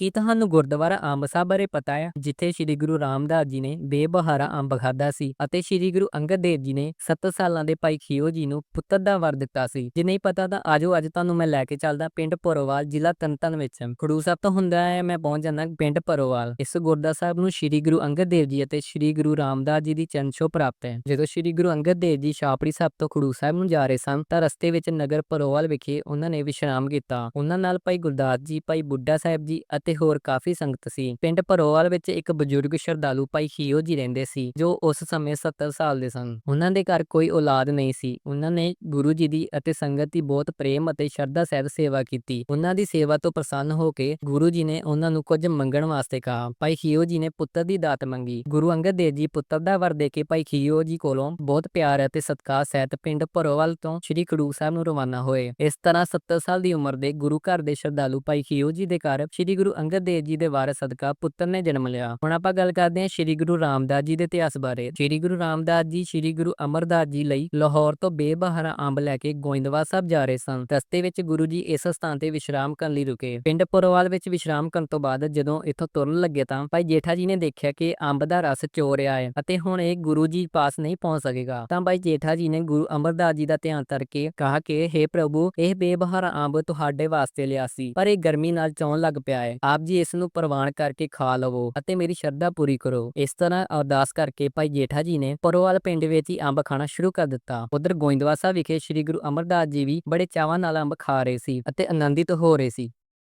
ਕੀ ਤੁਹਾਨੂੰ ਗੁਰਦੁਆਰਾ ਅੰਬ ਸਾਹਿਬ ਬਾਰੇ ਪਤਾ ਹੈ ਜਿੱਥੇ ਸ੍ਰੀ ਗੁਰੂ ਰਾਮਦਾਸ ਜੀ ਨੇ ਬੇਬਹਾਰਾ ਅੰਬ ਖਾਦਾ ਸੀ ਅਤੇ ਸ੍ਰੀ ਗੁਰੂ ਅੰਗਦ ਦੇਵ ਜੀ ਨੇ 7 ਸਾਲਾਂ ਦੇ ਭਾਈ ਖੀਓ ਜੀ ਨੂੰ ਪੁੱਤਰ ਦਾ ਵਰ ਦਿੱਤਾ ਸੀ। ਜੇ ਨਹੀਂ ਪਤਾ ਤਾਂ ਆਜੋ ਅੱਜ ਤੁਹਾਨੂੰ ਮੈਂ ਲੈ ਕੇ ਚੱਲਦਾ ਪਿੰਡ ਪਰੋਵਾਲ ਜ਼ਿਲ੍ਹਾ ਤਨਤਨ ਵਿੱਚ। ਖਡੂਰ ਸਾਹਿਬ ਤੋਂ ਹੁੰਦਾ ਹੈ ਮੈਂ ਪਹੁੰਚ ਜਾਂਦਾ ਪਿੰਡ ਪਰੋਵਾਲ ਇਸ ਗੁਰਦਾ ਸਾਹਿਬ ਨੂੰ ਸ੍ਰੀ ਗੁਰੂ ਅੰਗਦ ਦੇਵ ਜੀ ਅਤੇ ਸ੍ਰੀ ਗੁਰੂ ਰਾਮਦਾਸ ਜੀ ਦੀ ਚੰਨਛੋ ਪ੍ਰਾਪਤ ਹੈ। ਜਦੋਂ ਸ੍ਰੀ ਗੁਰੂ ਅੰਗਦ ਦੇਵ ਜੀ ਛਾਪੜੀ ਸਾਹਿਬ ਤੋਂ ਖਡੂਰ ਸਾਹਿਬ ਨੂੰ ਜਾ ਰਹੇ ਸਨ, ਤਾਂ ਰਸਤੇ ਵਿੱਚ ਨਗਰ ਪਰੋਵਾਲ ਵਿਖੇ ਉਹਨਾਂ ਨੇ ਵਿਸ਼ਰਾਮ ਕੀਤਾ। ਉਹਨਾਂ ਨਾਲ ਭਾਈ ਗੁਰਦਾਸ ਜੀ, ਭਾਈ ਬੁੱਢਾ ਸਾਹਿਬ ਜੀ ਅਤੇ ਹੋਰ ਕਾਫੀ ਸੰਗਤ ਸੀ। ਪਿੰਡ ਭਰੋਵਾਲ ਵਿੱਚ ਇੱਕ ਬਜ਼ੁਰਗ ਸ਼ਰਧਾਲੂ ਭਾਈ ਖੀਓ ਜੀ ਰਹਿੰਦੇ ਸੀ, ਜੋ ਉਸ ਸਮੇਂ 70 ਸਾਲ ਦੇ ਸਨ। ਉਹਨਾਂ ਦੇ ਘਰ ਕੋਈ ਔਲਾਦ ਨਹੀਂ ਸੀ। ਉਹਨਾਂ ਨੇ ਗੁਰੂ ਜੀ ਦੀ ਅਤੇ ਸੰਗਤ ਦੀ ਬਹੁਤ ਪ੍ਰੇਮ ਅਤੇ ਸ਼ਰਧਾ ਸਹਿਤ ਸੇਵਾ ਕੀਤੀ। ਉਹਨਾਂ ਦੀ ਸੇਵਾ ਤੋਂ ਪ੍ਰਸੰਨ ਹੋ ਕੇ ਗੁਰੂ ਜੀ ਨੇ ਉਹਨਾਂ ਨੂੰ ਕੁਝ ਮੰਗਣ ਵਾਸਤੇ ਕਿਹਾ। ਭਾਈ ਖੀਓ ਜੀ ਨੇ ਪੁੱਤਰ ਦੀ ਦਾਤ ਮੰਗੀ। ਗੁਰੂ ਅੰਗਦ ਦੇਵ ਜੀ ਪੁੱਤਰ ਦਾ ਵਰ ਦੇ ਕੇ ਭਾਈ ਖੀਓ ਜੀ ਕੋਲੋਂ ਬਹੁਤ ਪਿਆਰ ਅਤੇ ਸਤਿਕਾਰ ਸਹਿਤ ਪਿੰਡ ਭਰੋਵਾਲ ਤੋਂ ਸ੍ਰੀ ਖਡੂਰ ਸਾਹਿਬ ਨੂੰ ਰਵਾਨਾ ਹੋਏ। ਇਸ ਤਰ੍ਹਾਂ 70 ਸਾਲ ਦੀ ਉਮਰ ਦੇ ਗੁਰੂ ਘਰ ਦੇ ਸ਼ਰਧਾਲੂ ਭਾਈ ਖੀਓ ਜੀ ਦੇ ਘਰ ਸ੍ਰੀ ਗੁਰੂ ਅੰਗਦ ਦੇਵ ਜੀ ਦੇ ਵਾਰਸ ਸਦਕਾ ਪੁੱਤਰ ਨੇ ਜਨਮ ਲਿਆ। ਹੁਣ ਆਪਾਂ ਗੱਲ ਕਰਦੇ ਹਾਂ ਸ੍ਰੀ ਗੁਰੂ ਰਾਮਦਾਸ ਜੀ ਦੇ ਇਤਿਹਾਸ ਬਾਰੇ। ਸ੍ਰੀ ਗੁਰੂ ਰਾਮਦਾਸ ਜੀ, ਸ੍ਰੀ ਗੁਰੂ ਅਮਰਦਾਸ ਜੀ ਲਈ ਲਾਹੌਰ ਤੋਂ ਬੇਬਹਾਰਾ ਅੰਬ ਲੈ ਕੇ ਗੋਇੰਦਵਾਲ ਸਾਹਿਬ ਜਾ ਰਹੇ ਸਨ। ਰਸਤੇ ਵਿੱਚ ਗੁਰੂ ਜੀ ਇਸ ਸਥਾਨ ਤੇ ਵਿਸ਼ਰਾਮ ਕਰਨ ਲਈ ਰੁਕੇ। ਪਿੰਡ ਪੁਰਵਾਲ ਵਿੱਚ ਵਿਸ਼ਰਾਮ ਕਰਨ ਤੋਂ ਬਾਅਦ ਜਦੋਂ ਇੱਥੋਂ ਤੁਰਨ ਲੱਗੇ ਤਾਂ ਭਾਈ ਜੇਠਾ ਜੀ ਨੇ ਦੇਖਿਆ ਕਿ ਅੰਬ ਦਾ ਰਸ ਚੋ ਰਿਹਾ ਹੈ ਅਤੇ ਹੁਣ ਇਹ ਗੁਰੂ ਜੀ ਪਾਸ ਨਹੀਂ ਪਹੁੰਚ ਸਕੇਗਾ। ਤਾਂ ਭਾਈ ਜੇਠਾ ਜੀ ਨੇ ਗੁਰੂ ਅਮਰਦਾਸ ਜੀ ਦਾ ਧਿਆਨ ਕਰਕੇ ਕਹਾ ਕਿ हे ਪ੍ਰਭੂ, ਇਹ ਬੇਬਹਾਰਾ ਅੰਬ ਤੁਹਾਡੇ ਵਾਸਤੇ ਲਿਆ ਸੀ, ਪਰ ਇਹ ਗਰਮੀ ਨਾਲ ਚੌਣ ਲੱਗ ਪਿਆ ਹੈ। ਆਪ ਜੀ ਇਸ ਨੂੰ ਪ੍ਰਵਾਨ ਕਰਕੇ ਖਾ ਲਵੋ ਅਤੇ ਮੇਰੀ ਸ਼ਰਧਾ ਪੂਰੀ ਕਰੋ। ਇਸ ਤਰ੍ਹਾਂ ਅਰਦਾਸ ਕਰਕੇ ਭਾਈ ਜੇਠਾ ਜੀ ਨੇ ਪਰੋਵਾਲ ਪਿੰਡ ਵਿੱਚ ਹੀ ਅੰਬ ਖਾਣਾ ਸ਼ੁਰੂ ਕਰ ਦਿੱਤਾ। ਉਧਰ ਗੋਇੰਦਵਾਲ ਸਾਹਿਬ ਵਿਖੇ ਸ੍ਰੀ ਗੁਰੂ ਅਮਰਦਾਸ ਜੀ ਵੀ ਬੜੇ ਚਾਵਾਂ ਨਾਲ ਅੰਬ ਖਾ ਰਹੇ ਸੀ ਅਤੇ ਆਨੰਦਿਤ ਹੋ ਰਹੇ ਸੀ।